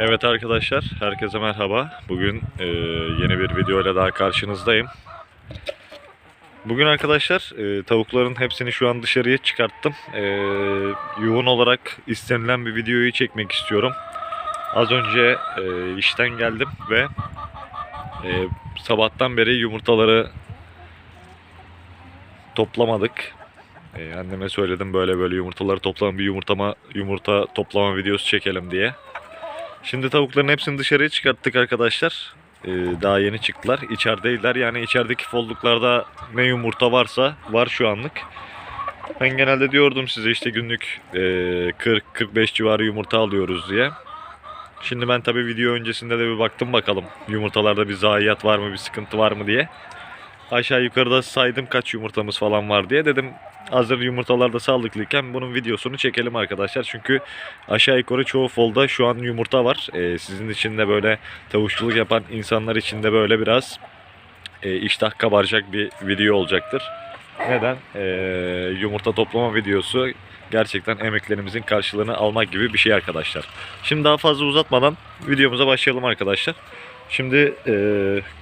Evet arkadaşlar, herkese merhaba. Bugün e, yeni bir video ile daha karşınızdayım. Bugün arkadaşlar e, tavukların hepsini şu an dışarıya çıkarttım. E, yoğun olarak istenilen bir videoyu çekmek istiyorum. Az önce e, işten geldim ve e, sabahtan beri yumurtaları toplamadık. E, anneme söyledim böyle böyle yumurtaları toplayalım bir yumurtama yumurta toplama videosu çekelim diye. Şimdi tavukların hepsini dışarıya çıkarttık arkadaşlar. Ee, daha yeni çıktılar. İçerideydiler. Yani içerideki folluklarda ne yumurta varsa var şu anlık. Ben genelde diyordum size işte günlük e, 40-45 civarı yumurta alıyoruz diye. Şimdi ben tabi video öncesinde de bir baktım bakalım yumurtalarda bir zayiat var mı bir sıkıntı var mı diye. Aşağı yukarıda saydım kaç yumurtamız falan var diye dedim hazır yumurtalarda sağlıklıyken bunun videosunu çekelim arkadaşlar. Çünkü aşağı yukarı çoğu folda şu an yumurta var. Ee, sizin için de böyle tavukçuluk yapan insanlar için de böyle biraz e, iştah kabaracak bir video olacaktır. Neden? Ee, yumurta toplama videosu gerçekten emeklerimizin karşılığını almak gibi bir şey arkadaşlar. Şimdi daha fazla uzatmadan videomuza başlayalım arkadaşlar. Şimdi e,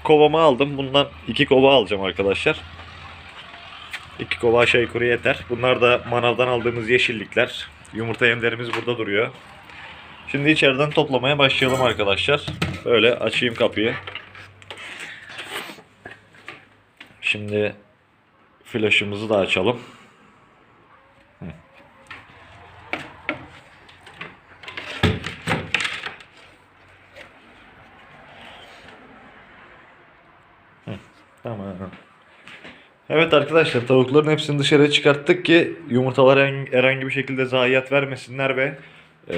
kovamı aldım. Bundan iki kova alacağım arkadaşlar. İki kova aşağı yukarı yeter. Bunlar da manavdan aldığımız yeşillikler. Yumurta yemlerimiz burada duruyor. Şimdi içeriden toplamaya başlayalım arkadaşlar. Böyle açayım kapıyı. Şimdi flaşımızı da açalım. Evet arkadaşlar tavukların hepsini dışarı çıkarttık ki yumurtalar herhangi- bir şekilde zayiat vermesinler ve e,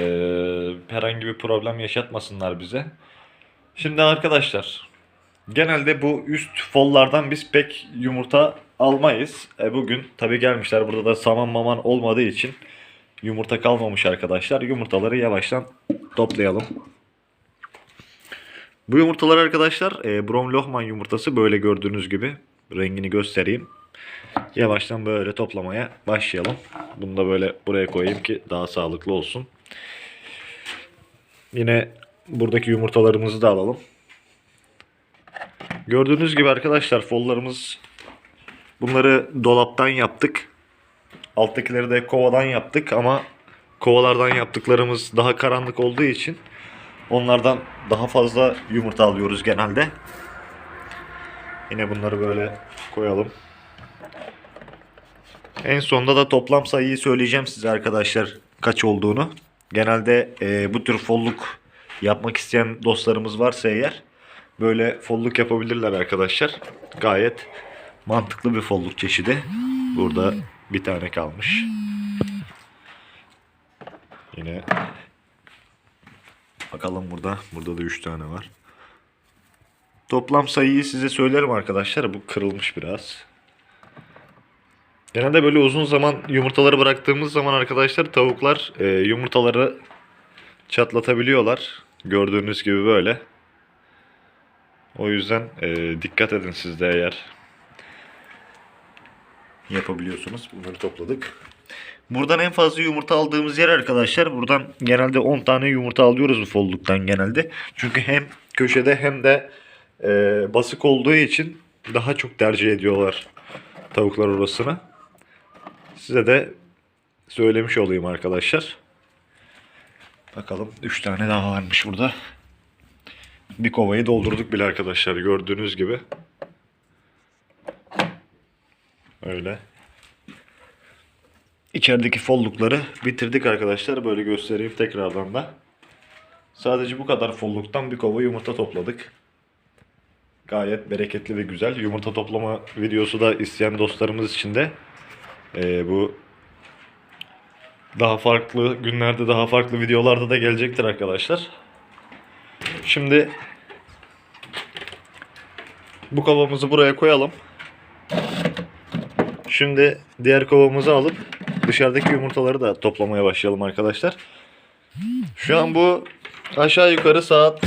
herhangi bir problem yaşatmasınlar bize. Şimdi arkadaşlar genelde bu üst follardan biz pek yumurta almayız. E, bugün tabi gelmişler burada da saman maman olmadığı için yumurta kalmamış arkadaşlar. Yumurtaları yavaştan toplayalım. Bu yumurtalar arkadaşlar e, Brom Lohman yumurtası böyle gördüğünüz gibi rengini göstereyim. Yavaştan böyle toplamaya başlayalım. Bunu da böyle buraya koyayım ki daha sağlıklı olsun. Yine buradaki yumurtalarımızı da alalım. Gördüğünüz gibi arkadaşlar follarımız bunları dolaptan yaptık. Alttakileri de kovadan yaptık ama kovalardan yaptıklarımız daha karanlık olduğu için onlardan daha fazla yumurta alıyoruz genelde. Yine bunları böyle koyalım. En sonunda da toplam sayıyı söyleyeceğim size arkadaşlar kaç olduğunu. Genelde e, bu tür folluk yapmak isteyen dostlarımız varsa eğer böyle folluk yapabilirler arkadaşlar. Gayet mantıklı bir folluk çeşidi. Burada bir tane kalmış. Yine bakalım burada. Burada da 3 tane var. Toplam sayıyı size söylerim arkadaşlar. Bu kırılmış biraz. Genelde böyle uzun zaman yumurtaları bıraktığımız zaman arkadaşlar tavuklar e, yumurtaları çatlatabiliyorlar. Gördüğünüz gibi böyle. O yüzden e, dikkat edin siz de eğer yapabiliyorsunuz. Bunları topladık. Buradan en fazla yumurta aldığımız yer arkadaşlar. Buradan genelde 10 tane yumurta alıyoruz bu folluktan genelde. Çünkü hem köşede hem de e, basık olduğu için daha çok tercih ediyorlar tavuklar orasını. Size de söylemiş olayım arkadaşlar. Bakalım 3 tane daha varmış burada. Bir kovayı doldurduk bile arkadaşlar gördüğünüz gibi. Öyle. İçerideki follukları bitirdik arkadaşlar. Böyle göstereyim tekrardan da. Sadece bu kadar folluktan bir kova yumurta topladık. Gayet bereketli ve güzel. Yumurta toplama videosu da isteyen dostlarımız için de eee, bu daha farklı günlerde daha farklı videolarda da gelecektir arkadaşlar. Şimdi bu kovamızı buraya koyalım. Şimdi diğer kovamızı alıp dışarıdaki yumurtaları da toplamaya başlayalım arkadaşlar. Şu an bu aşağı yukarı saat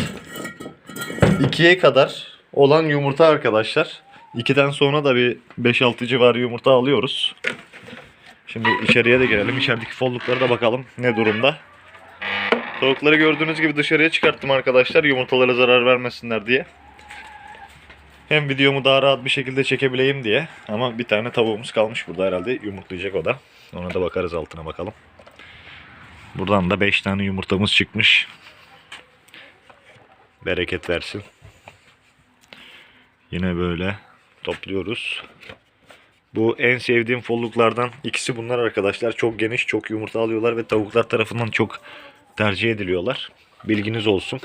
2'ye kadar olan yumurta arkadaşlar. 2'den sonra da bir 5-6 civarı yumurta alıyoruz. Şimdi içeriye de girelim. İçerideki folluklara da bakalım ne durumda. Tavukları gördüğünüz gibi dışarıya çıkarttım arkadaşlar yumurtalara zarar vermesinler diye. Hem videomu daha rahat bir şekilde çekebileyim diye. Ama bir tane tavuğumuz kalmış burada herhalde yumurtlayacak o da. Ona da bakarız altına bakalım. Buradan da 5 tane yumurtamız çıkmış. Bereket versin. Yine böyle topluyoruz. Bu en sevdiğim folluklardan ikisi bunlar arkadaşlar. Çok geniş, çok yumurta alıyorlar ve tavuklar tarafından çok tercih ediliyorlar. Bilginiz olsun.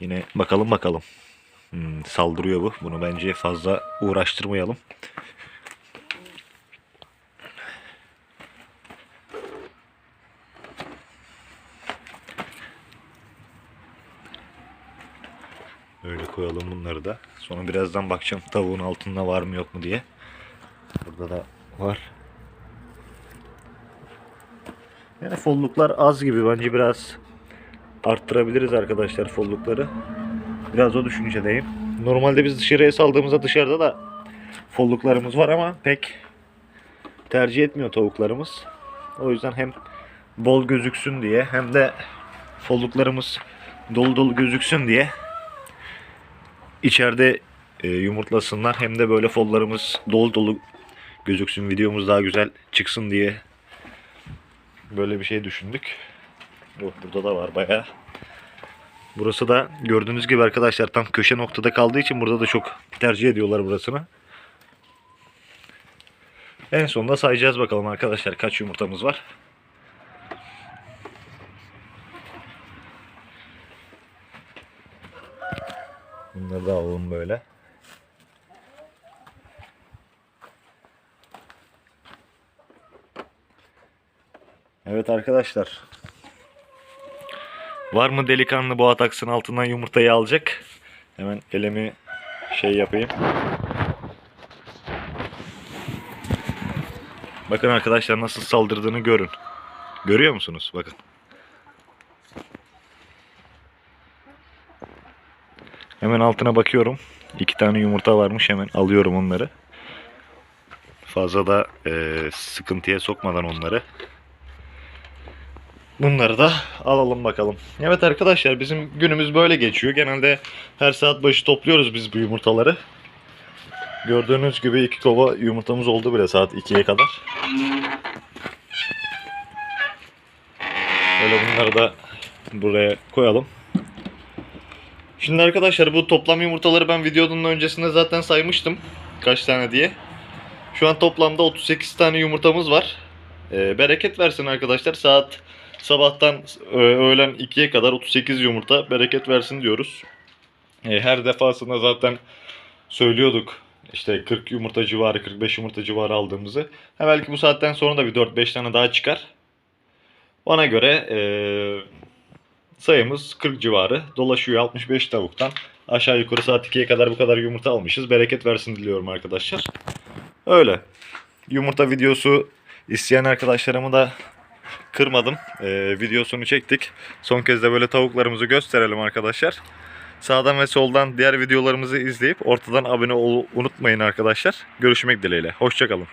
Yine bakalım bakalım. Hmm, saldırıyor bu. Bunu bence fazla uğraştırmayalım. Öyle koyalım bunları da. Sonra birazdan bakacağım tavuğun altında var mı yok mu diye. Burada da var. Yani folluklar az gibi. Bence biraz arttırabiliriz arkadaşlar follukları. Biraz o düşüncedeyim. Normalde biz dışarıya saldığımızda dışarıda da folluklarımız var ama pek tercih etmiyor tavuklarımız. O yüzden hem bol gözüksün diye hem de folluklarımız dolu dolu gözüksün diye içeride e, yumurtlasınlar hem de böyle follarımız dolu dolu gözüksün videomuz daha güzel çıksın diye böyle bir şey düşündük. Oh, burada da var bayağı. Burası da gördüğünüz gibi arkadaşlar tam köşe noktada kaldığı için burada da çok tercih ediyorlar burasını. En sonunda sayacağız bakalım arkadaşlar kaç yumurtamız var. Bunları da alalım böyle. Evet arkadaşlar. Var mı delikanlı bu ataksın altından yumurtayı alacak? Hemen elimi şey yapayım. Bakın arkadaşlar nasıl saldırdığını görün. Görüyor musunuz? Bakın. Hemen altına bakıyorum. İki tane yumurta varmış. Hemen alıyorum onları. Fazla da eee, sıkıntıya sokmadan onları. Bunları da alalım bakalım. Evet arkadaşlar bizim günümüz böyle geçiyor. Genelde her saat başı topluyoruz biz bu yumurtaları. Gördüğünüz gibi iki kova yumurtamız oldu bile saat 2'ye kadar. Böyle bunları da buraya koyalım. Şimdi arkadaşlar bu toplam yumurtaları ben videonun öncesinde zaten saymıştım. Kaç tane diye. Şu an toplamda 38 tane yumurtamız var. Ee, bereket versin arkadaşlar. Saat sabahtan e, öğlen 2'ye kadar 38 yumurta bereket versin diyoruz. E, her defasında zaten söylüyorduk. İşte 40 yumurta civarı, 45 yumurta civarı aldığımızı. Ha belki bu saatten sonra da bir 4-5 tane daha çıkar. Ona göre e, sayımız 40 civarı. Dolaşıyor 65 tavuktan. Aşağı yukarı saat 2'ye kadar bu kadar yumurta almışız. Bereket versin diliyorum arkadaşlar. Öyle. Yumurta videosu isteyen arkadaşlarımı da kırmadım. Ee, videosunu çektik. Son kez de böyle tavuklarımızı gösterelim arkadaşlar. Sağdan ve soldan diğer videolarımızı izleyip ortadan abone ol unutmayın arkadaşlar. Görüşmek dileğiyle. Hoşçakalın.